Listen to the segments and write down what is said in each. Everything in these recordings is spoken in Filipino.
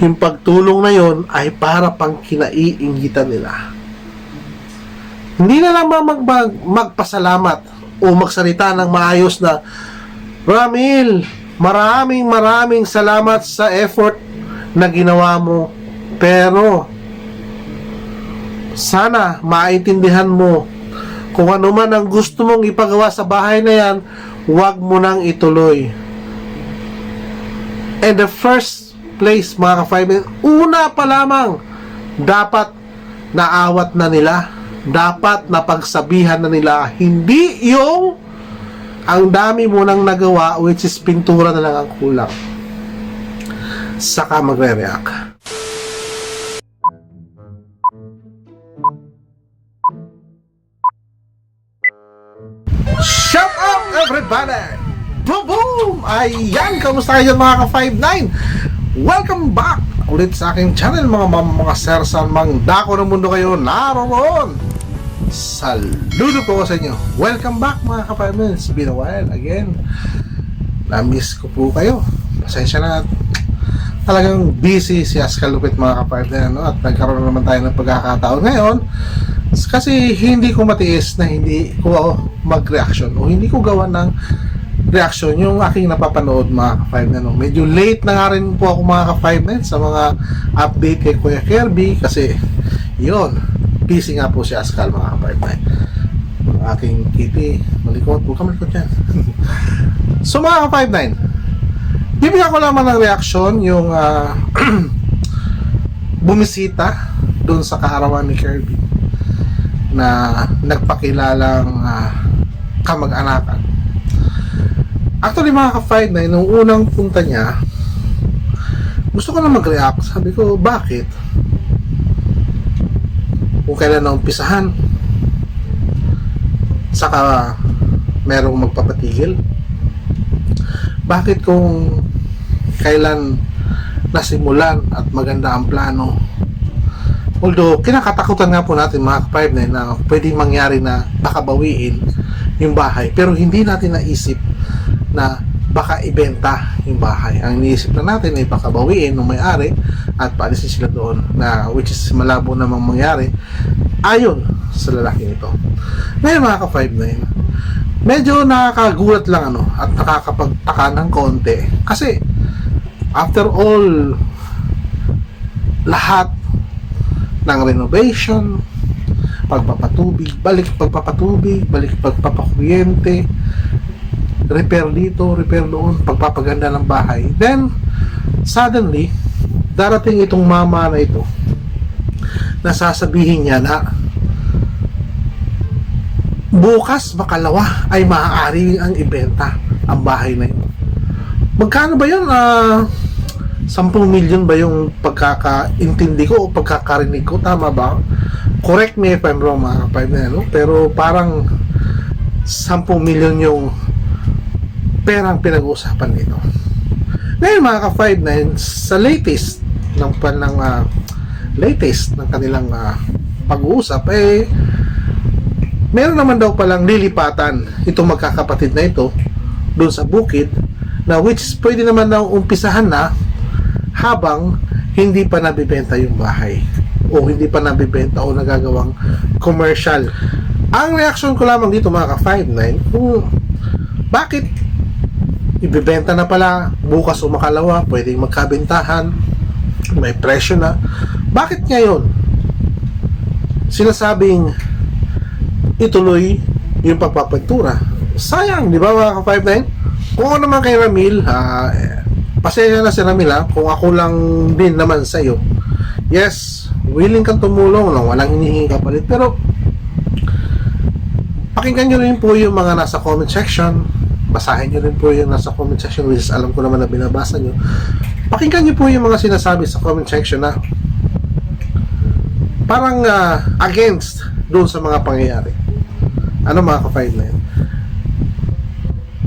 yung pagtulong na yon ay para pang kinaiingitan nila. Hindi na lang mag, mag, magpasalamat o magsalita ng maayos na Ramil, maraming maraming salamat sa effort na ginawa mo. Pero sana maintindihan mo kung ano man ang gusto mong ipagawa sa bahay na yan, huwag mo nang ituloy. And the first place, mga ka una pa lamang, dapat naawat na nila. Dapat napagsabihan na nila. Hindi yung ang dami mo nang nagawa, which is pintura na lang ang kulang. Saka magre-react. Shut up everybody! Boom boom! Ayan, kamusta kayo mga ka-59? Welcome back ulit sa aking channel mga mam- mga sir sa mang dako ng mundo kayo naroon. Saludo po sa inyo. Welcome back mga ka-5 minutes. It's been a while again. Na-miss ko po kayo. Pasensya na. Talagang busy si Askal Lupit mga ka-5 na ano, at nagkaroon naman tayo ng pagkakataon ngayon kasi hindi ko matiis na hindi ko mag-reaction o hindi ko gawa ng reaction yung aking napapanood mga ka-5 na no. Medyo late na nga rin po ako mga ka-5 minutes sa mga update kay Kuya Kirby kasi yon busy nga po si Askal mga ka-5 na aking kitty malikot po kamalikot yan. So mga ka-5 bibigyan ko naman ng reaction yung ah, bumisita doon sa kaarawan ni Kirby na nagpakilalang ah, kamag-anakan Actually mga ka-5 na nung unang punta niya, gusto ko na mag-react. Sabi ko, bakit? Kung kailan na umpisahan, saka merong magpapatigil. Bakit kung kailan nasimulan at maganda ang plano? Although, kinakatakutan nga po natin mga ka-5 na na pwedeng mangyari na baka bawiin yung bahay. Pero hindi natin naisip na baka ibenta yung bahay. Ang iniisip na natin ay baka bawiin ng may-ari at paalisin sila doon na which is malabo namang mangyari ayon sa lalaki nito. Ngayon mga ka-5 na yun, medyo nakakagulat lang ano at nakakapagtaka ng konti kasi after all lahat ng renovation pagpapatubig, balik pagpapatubig, balik pagpapakuryente, repair dito, repair doon, pagpapaganda ng bahay. Then, suddenly, darating itong mama na ito na sasabihin niya na bukas makalawa ay maaari ang ibenta ang bahay na yun. Magkano ba yun? Ah, 10 million ba yung pagkakaintindi ko o pagkakarinig ko? Tama ba? Correct me if I'm wrong mga kapay na ano? Pero parang 10 million yung perang pinag-uusapan nito. Ngayon mga ka-5 na yun, sa latest ng ng ah, latest ng kanilang ah, pag-uusap eh meron naman daw palang lilipatan itong magkakapatid na ito doon sa bukid na which pwede naman na umpisahan na habang hindi pa nabibenta yung bahay o hindi pa nabibenta o nagagawang commercial. Ang reaction ko lamang dito mga ka-59 kung bakit ibibenta na pala bukas o makalawa, pwedeng magkabentahan, may presyo na. Bakit ngayon sinasabing ituloy yung pagpapagtura? Sayang, di ba mga ka-59? Kung ako naman kay Ramil, eh, pasensya na si Ramil ha, kung ako lang din naman sa iyo. Yes, willing kang tumulong lang, walang hinihingi kapalit. Pero, pakinggan nyo rin po yung mga nasa comment section. Basahin nyo rin po yung nasa comment section, which alam ko naman na binabasa nyo. Pakinggan nyo po yung mga sinasabi sa comment section na parang ah, against doon sa mga pangyayari. Ano mga ka-five na yun?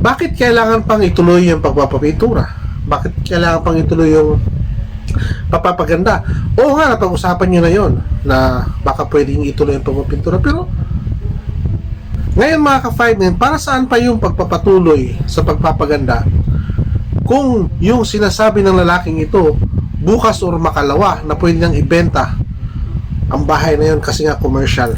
Bakit kailangan pang ituloy yung pagpapapintura? Bakit kailangan pang ituloy yung papapaganda? Oo nga, napag-usapan nyo na yon na baka pwedeng ituloy yung pagpapintura. Pero, ngayon mga yun, para saan pa yung pagpapatuloy sa pagpapaganda kung yung sinasabi ng lalaking ito bukas or makalawa na pwede niyang ibenta ang bahay na yun kasi nga commercial.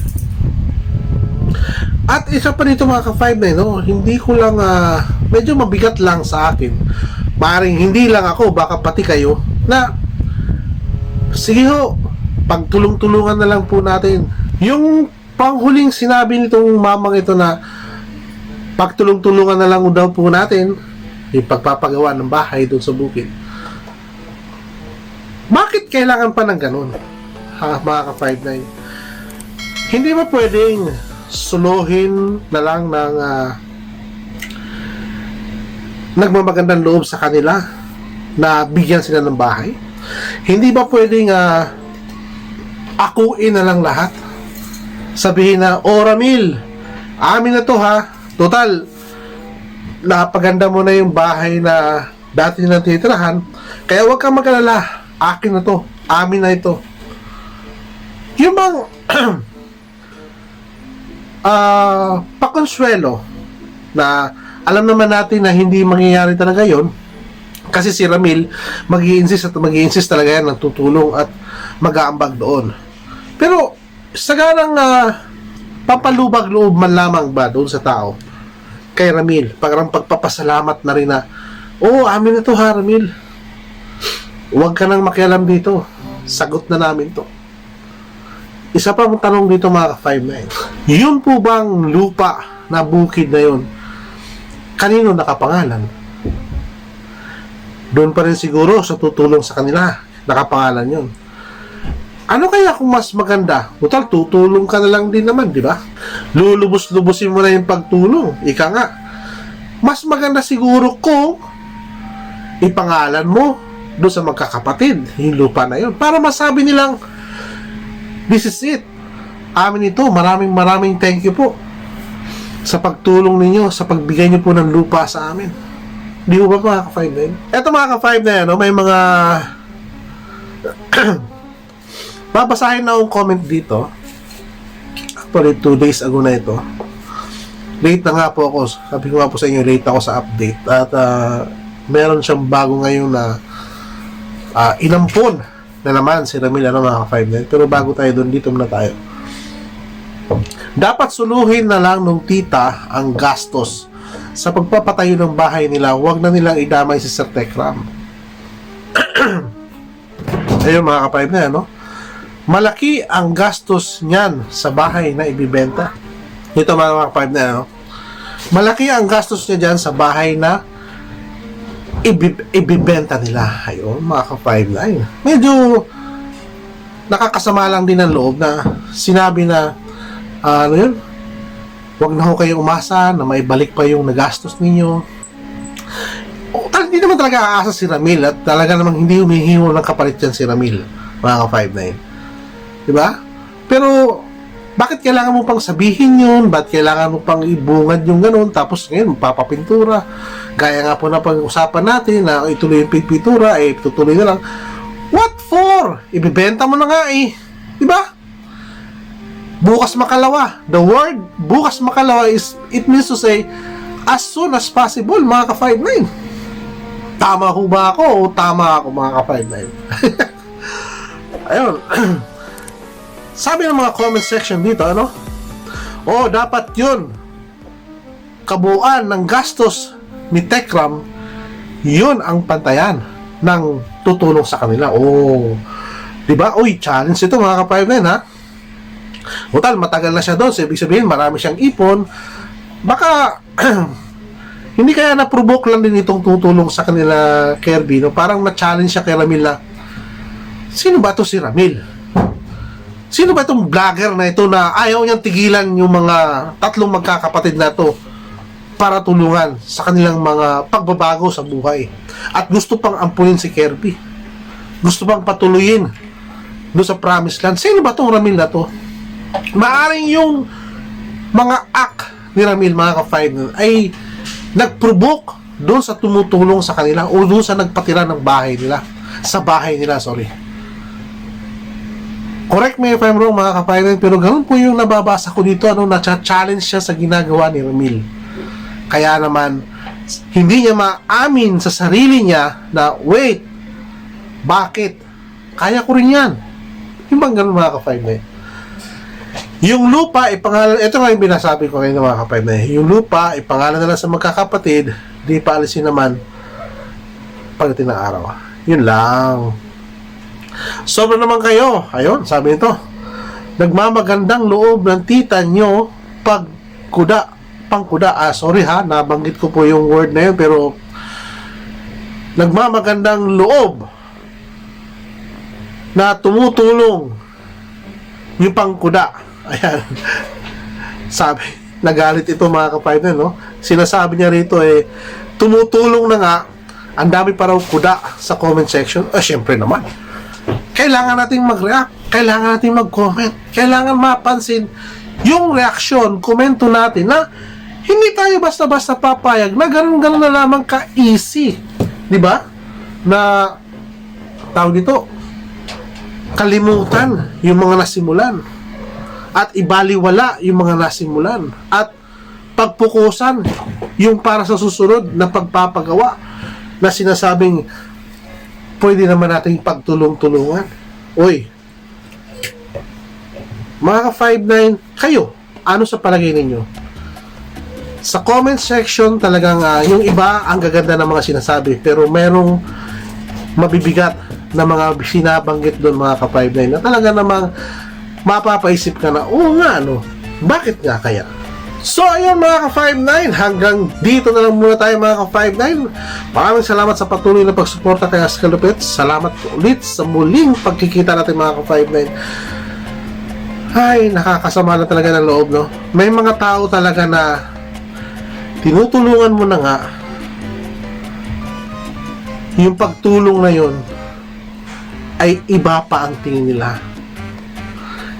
At isa pa dito mga ka-5 na no, hindi ko lang, ah, medyo mabigat lang sa akin. Maring hindi lang ako, baka pati kayo, na sige ho, pagtulong-tulungan na lang po natin. Yung panghuling sinabi nitong mamang ito na pagtulong-tulungan na lang daw po natin yung pagpapagawa ng bahay doon sa bukid. Bakit kailangan pa ng ganun? Ha, mga ka-59. Hindi ba pwedeng suluhin na lang ng ah, nagmamagandang loob sa kanila na bigyan sila ng bahay? Hindi ba pwedeng ah, akuin na lang lahat? Sabihin na, O Ramil, amin na to ha. Total, napaganda mo na yung bahay na dati na titirahan. Kaya huwag kang mag-alala. Akin na to. Amin na ito. Yung bang ah pakonsuelo na alam naman natin na hindi mangyayari talaga yon kasi si Ramil mag insist at mag insist talaga yan ng tutulong at mag-aambag doon. Pero sa ganang ah, papalubag loob man lamang ba doon sa tao kay Ramil, parang pagpapasalamat na rin na, oo, oh, amin na to ha, Ramil. Huwag ka nang makialam dito. Sagot na namin to. Isa pa mong tanong dito mga ka-59. Yun po bang lupa na bukid na yun? Kanino nakapangalan? Doon pa rin siguro sa tutulong sa kanila. Nakapangalan yun. Ano kaya kung mas maganda? Total, tutulong ka na lang din naman, di ba? Lulubos-lubusin mo na yung pagtulong. Ika nga. Mas maganda siguro kung ipangalan mo doon sa magkakapatid yung lupa na yun. Para masabi nilang, this is it. Amin ito. Maraming maraming thank you po sa pagtulong ninyo, sa pagbigay niyo po ng lupa sa amin. Di mo ba mga ka-5 na yun? Eto mga ka-5 na yan, no? may mga babasahin na akong comment dito. Actually, 2 days ago na ito. Late na nga po ako. Sabi ko nga po sa inyo, late ako sa update. At ah, meron siyang bago ngayon na ah, inampon na naman si Ramil ano mga ka-5 na yun. Pero bago tayo doon, dito muna tayo. Dapat suluhin na lang nung tita ang gastos sa pagpapatayo ng bahay nila. Huwag na nilang idamay si Sir Tekram. Ayun mga ka-5 na no? Malaki ang gastos niyan sa bahay na ibibenta. Ito mga ka-5 na yan, no? Malaki ang gastos niya dyan sa bahay na ibi- ibibenta nila. Ayun, mga ka-5 na yun. Medyo nakakasama lang din ang loob na sinabi na ah, ano yun? Huwag na ho kayo umasa na may balik pa yung nagastos ninyo. O, tal- hindi naman talaga aasa si Ramil at talaga namang hindi humihingo ng kapalit yan si Ramil, mga ka-5-9. Diba? Pero, bakit kailangan mo pang sabihin yun? Bakit kailangan mo pang ibungad yung ganun? Tapos ngayon, papapintura. Gaya nga po na pag-usapan natin na ituloy yung pintura, eh, tutuloy na lang. What for? Ibibenta mo na nga eh. Diba? bukas makalawa. The word bukas makalawa is, it means to say, as soon as possible, mga ka-5-9. Tama ho ba ako o tama ako, mga ka-5-9? Ayun. Sabi ng mga comment section dito, ano? Oh, dapat yun. Kabuuan ng gastos ni Tekram, yun ang pantayan ng tutulong sa kanila. Oh, di ba? Uy, challenge ito mga ka-5-9, ha? Total, matagal na siya doon. So, ibig sabihin, marami siyang ipon. Baka, hindi kaya na-provoke lang din itong tutulong sa kanila Kirby, no? Parang na-challenge siya kay Ramil na, sino ba to si Ramil? Sino ba itong vlogger na ito na ayaw niyang tigilan yung mga tatlong magkakapatid na to para tulungan sa kanilang mga pagbabago sa buhay. At gusto pang ampunin si Kirby. Gusto pang patuloyin doon sa promised land. Sino ba itong Ramil na to? maaring yung mga act ni Ramil, mga ka-five, ay nag-provoke doon sa tumutulong sa kanila o doon sa nagpatira ng bahay nila. Sa bahay nila, sorry. Correct me if I'm wrong, mga ka-five, pero ganun po yung nababasa ko dito, ano, na-challenge siya sa ginagawa ni Ramil. Kaya naman, hindi niya maamin sa sarili niya na, wait, Bakit? Kaya ko rin yan. Yung bang ganun mga ka-5 na Yung lupa, ipangalan, ito nga yung binasabi ko kayo ng mga ka-5 na Yung lupa, ipangalan na lang sa magkakapatid, di paalisin naman pagdating ng araw. Yun lang. Sobra naman kayo. Ayun, sabi nito. Nagmamagandang loob ng tita nyo pag kuda, pang kuda. Ah, sorry ha, nabanggit ko po yung word na yun, pero nagmamagandang loob na tumutulong yung pangkuda. Ayan. Sabi, nagalit ito mga kapatid, no? Sinasabi niya rito eh, tumutulong na nga, ang dami pa raw kuda sa comment section. Ah, syempre naman. Kailangan nating mag-react. Kailangan nating mag-comment. Kailangan mapansin yung reaksyon, komento natin na hindi tayo basta-basta papayag na ganun-ganun na lamang ka-easy. Di ba? Na tawag dito, kalimutan yung mga nasimulan at ibaliwala yung mga nasimulan at pagpukusan yung para sa susunod na pagpapagawa na sinasabing pwede naman nating pagtulong-tulungan. Uy, mga ka-5-9, kayo, ano sa palagay ninyo? Sa comment section talagang ah, yung iba ang gaganda ng mga sinasabi pero merong mabibigat na mga sinabanggit doon mga ka-5-9 na talaga namang mapapaisip ka na, oo nga ano, bakit nga kaya? So ayun mga ka-59, hanggang dito na lang muna tayo mga ka-59. Maraming salamat sa patuloy na pagsuporta kay Askalupit. Salamat ulit sa muling pagkikita natin mga ka-59. Ay, nakakasama na talaga ng loob, no? May mga tao talaga na tinutulungan mo na nga yung pagtulong na yun ay iba pa ang tingin nila.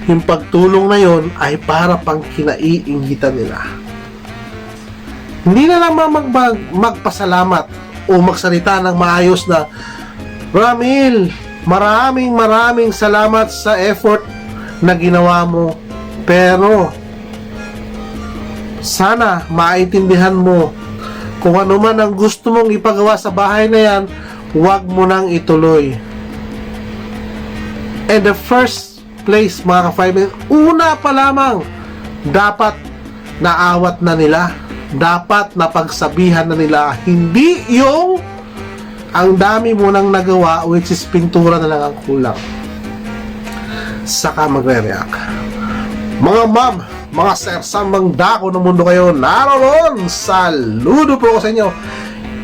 Yung pagtulong na yon ay para pang kinaiingitan nila. Hindi na lang mag, mag, magpasalamat o magsalita ng maayos na Ramil, maraming maraming salamat sa effort na ginawa mo. Pero sana maintindihan mo kung ano man ang gusto mong ipagawa sa bahay na yan, huwag mo nang ituloy. And the first place mga ka-five, una pa lamang, dapat naawat na nila. Dapat napagsabihan na nila. Hindi yung ang dami mo nang nagawa which is pintura na lang ang kulang. Saka magre-react. Mga ma'am, mga sir, samang dako ng mundo kayo, naroon! Saludo po ako sa inyo.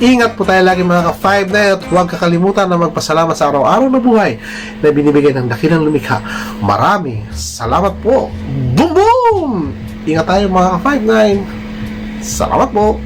Ingat po tayo lagi mga ka-5 na at huwag kakalimutan na magpasalamat sa araw-araw na buhay na binibigay ng dakilang lumikha. Marami salamat po. Boom boom! Ingat tayo mga ka-5 Salamat po!